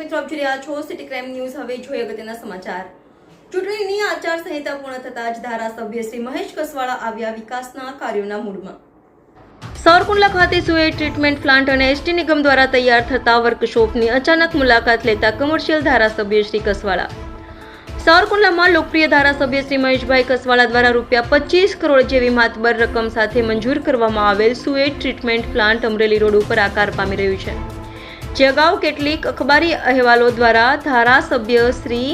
રહ્યા છો city crime news હવે જોઈએ અગત્યના સમાચાર. ચૂંટણીની આચારસંહિતા પૂર્ણ થતાં જ ધારાસભ્ય શ્રી મહેશ કસવાળા આવ્યા વિકાસના કાર્યોના મૂડમાં સાવરકુંડલા ખાતે સુએ ટ્રીટમેન્ટ પ્લાન્ટ અને એસટી નિગમ દ્વારા તૈયાર થતા વર્કશોપની અચાનક મુલાકાત લેતા કમર્શિયલ ધારાસભ્ય શ્રી કસવાળા. સાવરકુંડલામાં લોકપ્રિય ધારાસભ્ય શ્રી મહેશભાઈ કસવાળા દ્વારા રૂપિયા પચીસ કરોડ જેવી માતબર રકમ સાથે મંજૂર કરવામાં આવેલ sewage treatment plant Amreli road ઉપર આકાર પામી રહ્યું છે. જે અગાઉ કેટલીક અખબારી અહેવાલો દ્વારા ધારાસભ્ય શ્રી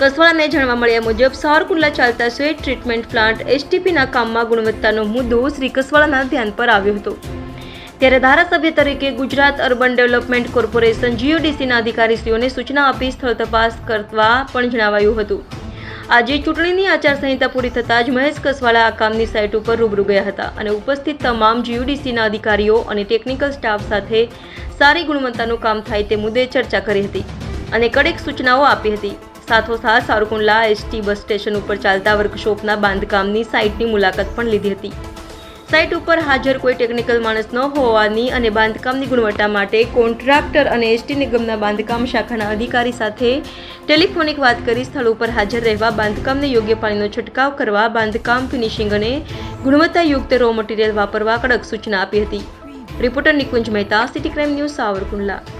કસવાળાને જાણવા મળ્યા મુજબ, સાવરકુંડલા ચાલતા સ્વેટ ટ્રીટમેન્ટ પ્લાન્ટ એસટીપીના કામમાં ગુણવત્તાનો મુદ્દો શ્રી કસવાળાના ધ્યાન પર આવ્યો હતો. ત્યારે ધારાસભ્ય તરીકે ગુજરાત અર્બન ડેવલપમેન્ટ કોર્પોરેશન જીઓડીસીના અધિકારીશ્રીઓને સૂચના આપી સ્થળ તપાસ કરવા પણ જણાવાયું હતું. આજે ચૂંટણીની આચારસંહિતા પૂરી થતાં જ મહેશ કસવાળા આ કામની સાઇટ ઉપર રૂબરૂ ગયા હતા અને ઉપસ્થિત તમામ જીયુડીસીના અધિકારીઓ અને ટેકનિકલ સ્ટાફ સાથે સારી ગુણવત્તાનું કામ થાય તે મુદ્દે ચર્ચા કરી હતી અને કડક સૂચનાઓ આપી હતી. સાથોસાથ સારુકુંડલા એસટી બસ સ્ટેશન ઉપર ચાલતા વર્કશોપના બાંધકામની સાઇટની મુલાકાત પણ લીધી હતી. સાઇટ ઉપર હાજર કોઈ ટેકનિકલ માણસ ન હોવાની અને બાંધકામની ગુણવત્તા માટે કોન્ટ્રાક્ટર અને એસટી નિગમના બાંધકામ શાખાના અધિકારી સાથે ટેલિફોનિક વાત કરી સ્થળ ઉપર હાજર રહેવા, બાંધકામને યોગ્ય પાણીનો છંટકાવ કરવા, બાંધકામ ફિનિશિંગ અને ગુણવત્તાયુક્ત રો મટીરિયલ વાપરવા કડક સૂચના આપી હતી. Reporter Nikunj Mehta city crime news Savarkundla